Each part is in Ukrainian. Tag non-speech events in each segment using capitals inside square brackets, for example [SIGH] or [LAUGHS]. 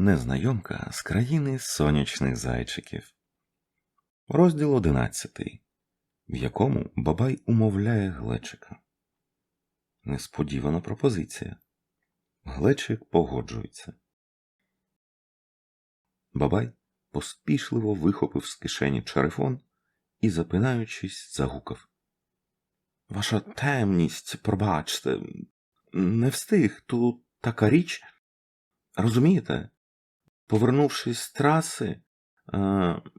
Незнайомка з країни сонячних зайчиків. Розділ одинадцятий, в якому Бабай умовляє Глечика. Несподівана пропозиція. Глечик погоджується. Бабай поспішливо вихопив з кишені черефон і, запинаючись, загукав. Ваша темність, пробачте, не встиг тут така річ. Розумієте? Повернувшись з траси, е,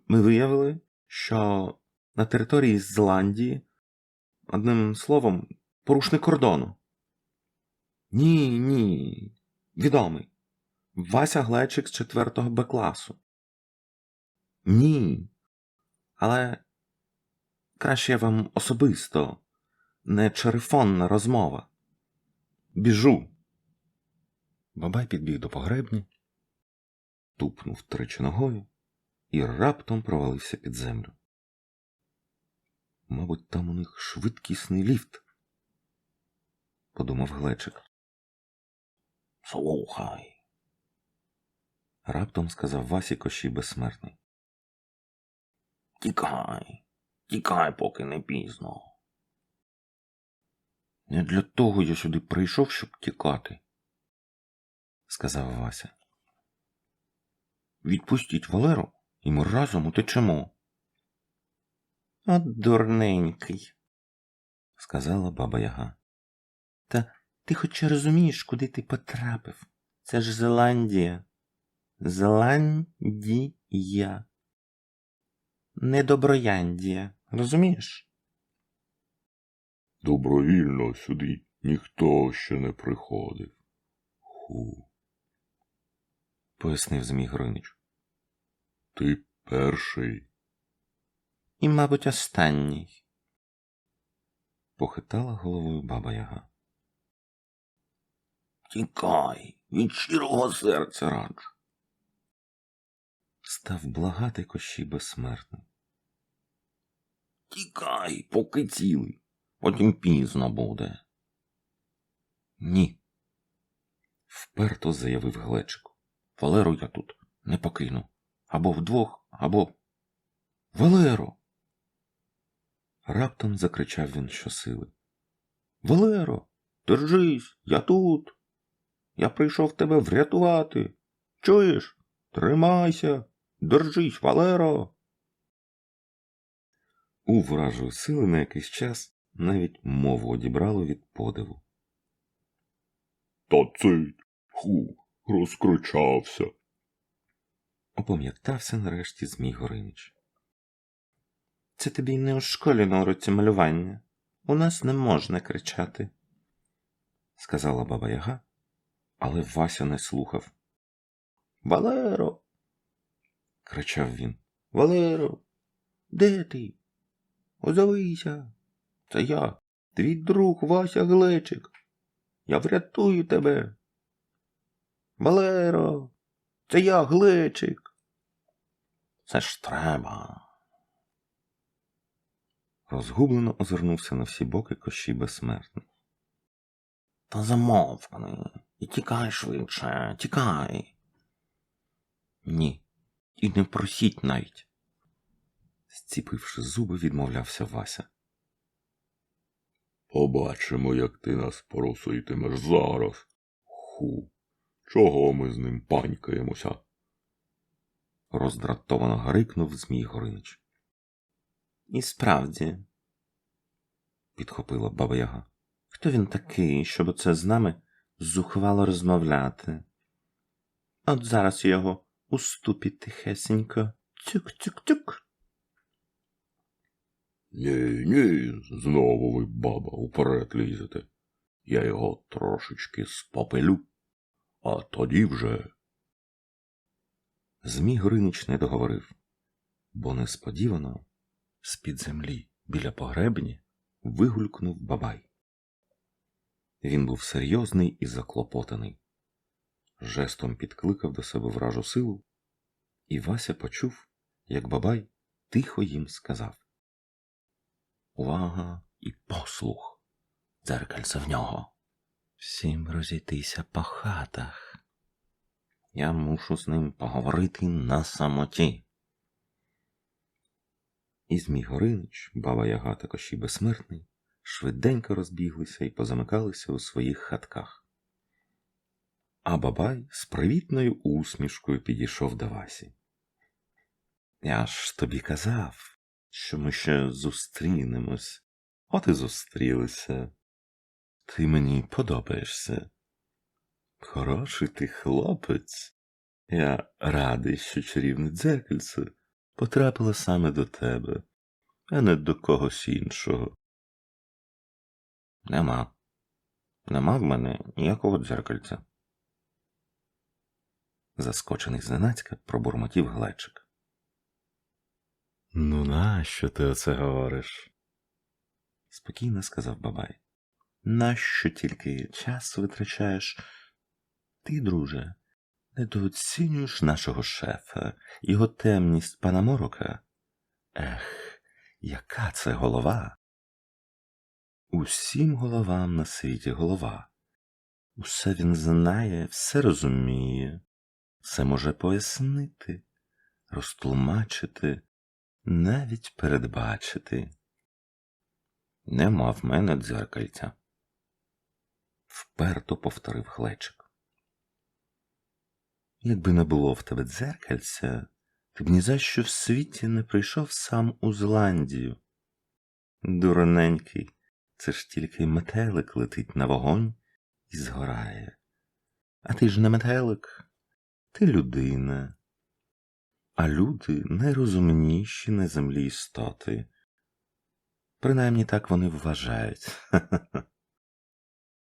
ми виявили, що на території Зеландії, одним словом, порушник кордону. Ні, ні, відомий. Вася Глечик з 4 Б класу. Ні. Але краще я вам особисто, не черефонна розмова. Біжу. Бабай підбіг до погребні, тупнув тричі ногою і раптом провалився під землю. Мабуть, там у них швидкісний ліфт, подумав Глечик. Слухай. Раптом сказав Васі Кощій безсмертний. Тікай, тікай, поки не пізно. Не для того я сюди прийшов, щоб тікати, сказав Вася. Відпустіть Валеру, і ми разом утечемо. От дурненький, сказала баба Яга. Та ти хоч розумієш, куди ти потрапив? Це ж Зеландія. Зеландія. Не Доброяндія, розумієш? Добровільно сюди ніхто ще не приходив. Ху, пояснив Змій Гринич. ти перший. І, мабуть, останній. Похитала головою баба Яга. Тікай, від щирого серця раджу. Став благати кощі безсмертний. Тікай, поки цілий, потім пізно буде. Ні. Вперто заявив Глечик. Валеру я тут не покину. Або вдвох, або. Валеро. Раптом закричав він щосили. Валеро, держись, я тут. Я прийшов тебе врятувати. Чуєш? Тримайся, держись, Валеро. У вражої сили на якийсь час навіть мову одібрало від подиву. Та цей ху розкричався. Опам'ятався нарешті Змій Горинич. Це тобі не у школі на уроці малювання. У нас не можна кричати, сказала баба Яга, але Вася не слухав. Валеро. кричав він. Валеро, де ти? Озовися. Це я, твій друг Вася Глечик. Я врятую тебе. Валеро, це я Глечик. Це ж треба. Розгублено озирнувся на всі боки кощі безсмертний. Та замовкни і тікай швидше, тікай. Ні, і не просіть навіть. Зціпивши зуби, відмовлявся Вася. Побачимо, як ти нас проситимеш зараз. Ху. Чого ми з ним панькаємося? роздратовано гарикнув Змій Горинич. І справді, підхопила баба Яга. Хто він такий, щоб оце з нами зухвало розмовляти? От зараз його у ступі тихесенько цюк-цюк-цюк. Ні, ні, знову ви, баба, уперед лізете. Я його трошечки спопелю, а тоді вже. Змій Гринич не договорив, бо несподівано з-під землі біля погребні вигулькнув бабай. Він був серйозний і заклопотаний. Жестом підкликав до себе вражу силу, і Вася почув, як бабай тихо їм сказав Увага і послух! Дзеркальце в нього. Всім розійтися по хатах. Я мушу з ним поговорити на самоті. І Змій Горинич, баба Яга та Кощій Безсмертний швиденько розбіглися і позамикалися у своїх хатках. А бабай з привітною усмішкою підійшов до Васі. Я ж тобі казав, що ми ще зустрінемось. От і зустрілися. Ти мені подобаєшся. Хороший ти хлопець. Я радий, що чарівне дзеркальце потрапило саме до тебе, а не до когось іншого. Нема. Нема в мене ніякого дзеркальця. Заскочений зненацька пробурмотів глечик. Ну, нащо ти оце говориш? спокійно сказав бабай. Нащо тільки час витрачаєш? Ти, друже, недооцінюєш нашого шефа, його темність пана Морока? Ех, яка це голова? Усім головам на світі голова. Усе він знає, все розуміє, все може пояснити, розтлумачити, навіть передбачити. Нема в мене дзеркальця. Вперто повторив глечик. Якби не було в тебе дзеркальця, ти б ні за що в світі не прийшов сам у Зеландію. Дурненький, це ж тільки метелик летить на вогонь і згорає. А ти ж не метелик, ти людина. А люди найрозумніші на землі істоти. Принаймні так вони вважають. [LAUGHS]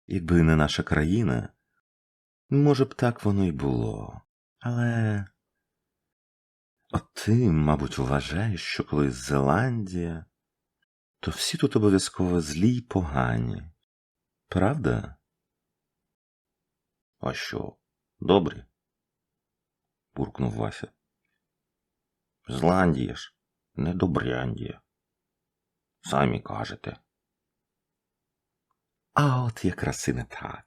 Якби не наша країна, може б так воно й було. Але. От ти, мабуть, вважаєш, що коли Зеландія, то всі тут обов'язково злі й погані. Правда? А що, добрі? буркнув Вася. Зландія ж, не добряндія. Самі кажете. А от якраз і не так.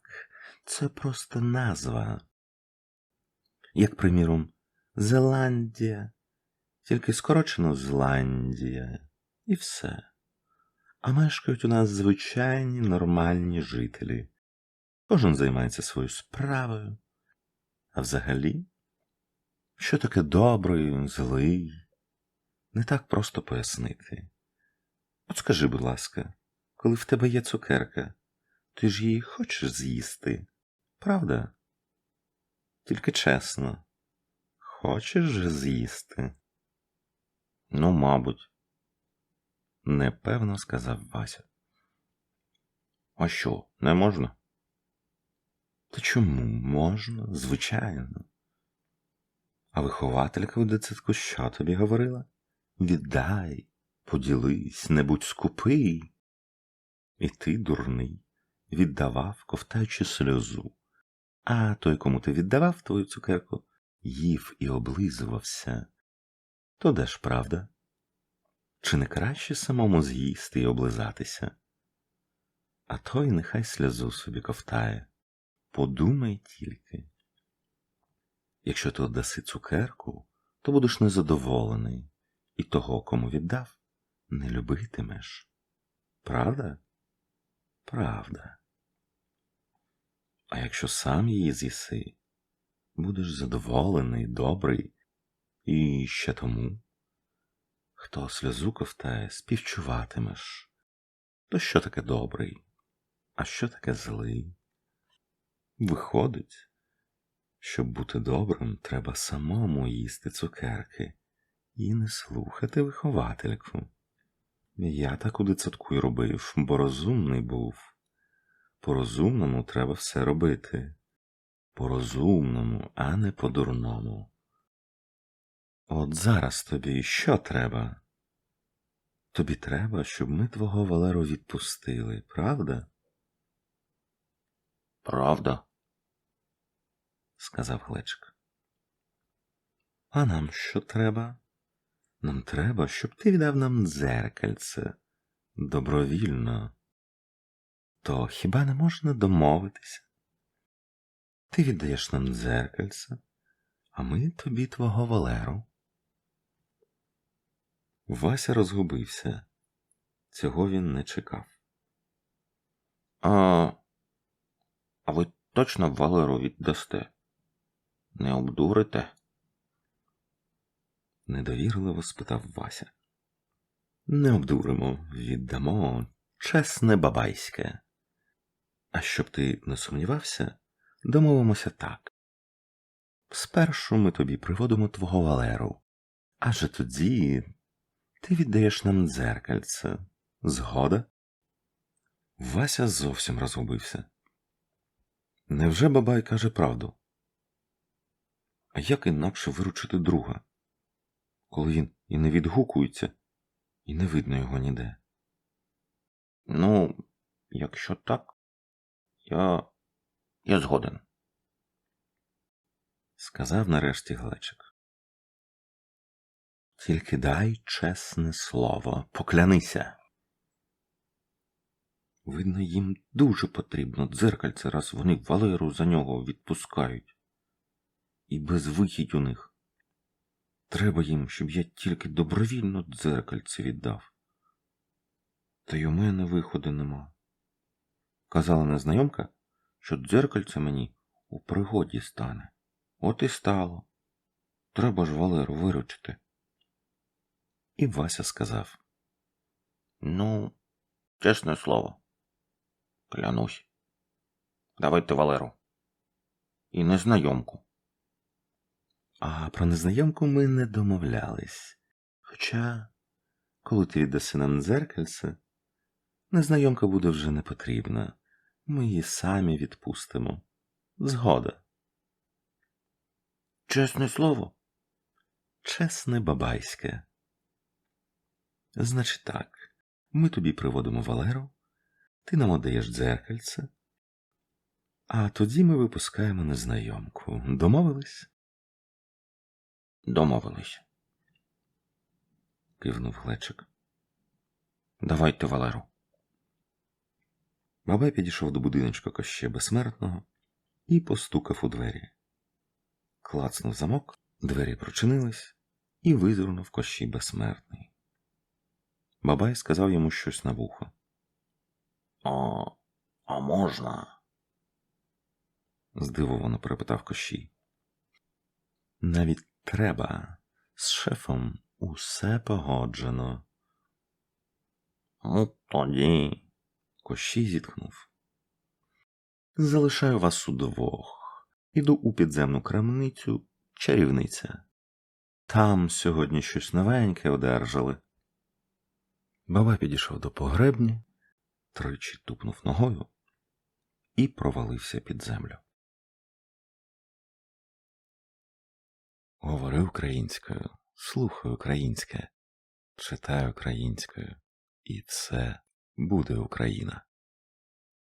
Це просто назва. Як, приміром, Зеландія, тільки скорочено Зландія, і все. А мешкають у нас звичайні нормальні жителі. Кожен займається своєю справою. А взагалі, що таке добрий, злий, не так просто пояснити. От скажи, будь ласка, коли в тебе є цукерка, ти ж її хочеш з'їсти, правда? Тільки чесно, хочеш же з'їсти? Ну, мабуть, непевно сказав Вася. А що, не можна? Та чому можна, звичайно? А вихователька в дитсадку що тобі говорила? Віддай, поділись, не будь скупий. І ти, дурний, віддавав, ковтаючи сльозу. А той, кому ти віддавав твою цукерку, їв і облизувався. То де ж правда? Чи не краще самому з'їсти і облизатися? А той нехай сльозу собі ковтає. Подумай тільки. Якщо ти отдаси цукерку, то будеш незадоволений, і того, кому віддав, не любитимеш. Правда? Правда. А якщо сам її з'їси, будеш задоволений, добрий, і ще тому, хто сльозу ковтає, співчуватимеш. То що таке добрий, а що таке злий? Виходить, щоб бути добрим, треба самому їсти цукерки і не слухати виховательку. Я так у дитсадку й робив, бо розумний був. По розумному треба все робити. По розумному, а не по дурному. От зараз тобі що треба? Тобі треба, щоб ми твого Валеру відпустили, правда? Правда, сказав Глечик. А нам що треба? Нам треба, щоб ти віддав нам дзеркальце добровільно. То хіба не можна домовитися? Ти віддаєш нам дзеркальце, а ми тобі твого Валеру. Вася розгубився. Цього він не чекав. А, а ви точно Валеру віддасте? Не обдурите? Недовірливо спитав Вася. Не обдуримо, віддамо, чесне бабайське. А щоб ти не сумнівався, домовимося так. Спершу ми тобі приводимо твого Валеру, аже тоді ти віддаєш нам дзеркальце. Згода? Вася зовсім розгубився. Невже бабай каже правду? А як інакше виручити друга, коли він і не відгукується, і не видно його ніде? Ну, якщо так, я. я згоден, сказав нарешті Глечик. Тільки дай чесне слово, поклянися. Видно, їм дуже потрібно дзеркальце, раз вони Валеру за нього відпускають. І безвихідь у них. Треба їм, щоб я тільки добровільно дзеркальце віддав. Та й у мене виходу нема. Казала незнайомка, що дзеркальце мені у пригоді стане. От і стало. Треба ж Валеру виручити. І Вася сказав: Ну, чесне слово. Клянусь. Давайте Валеру. І незнайомку. А про незнайомку ми не домовлялись. Хоча, коли ти віддаси нам дзеркальце, незнайомка буде вже не потрібна. Ми її самі відпустимо. Згода. Чесне слово. Чесне бабайське. Значить так, ми тобі приводимо Валеру, ти нам отдаєш дзеркальце, а тоді ми випускаємо незнайомку. Домовились? Домовились. кивнув глечик. Давайте Валеру. Бабай підійшов до будиночка Коще безсмертного і постукав у двері. Клацнув замок, двері прочинились, і визирнув Кощій безсмертний. Бабай сказав йому щось на вухо. А, а можна? здивовано перепитав Кощій. Навіть треба. З шефом усе погоджено. Ну, тоді. Кощій зітхнув. Залишаю вас удвох. Іду у підземну крамницю чарівниця. Там сьогодні щось новеньке одержали. Баба підійшов до погребні, тричі тупнув ногою і провалився під землю. Говори українською, слухай українське, читай українською, і це буде Україна.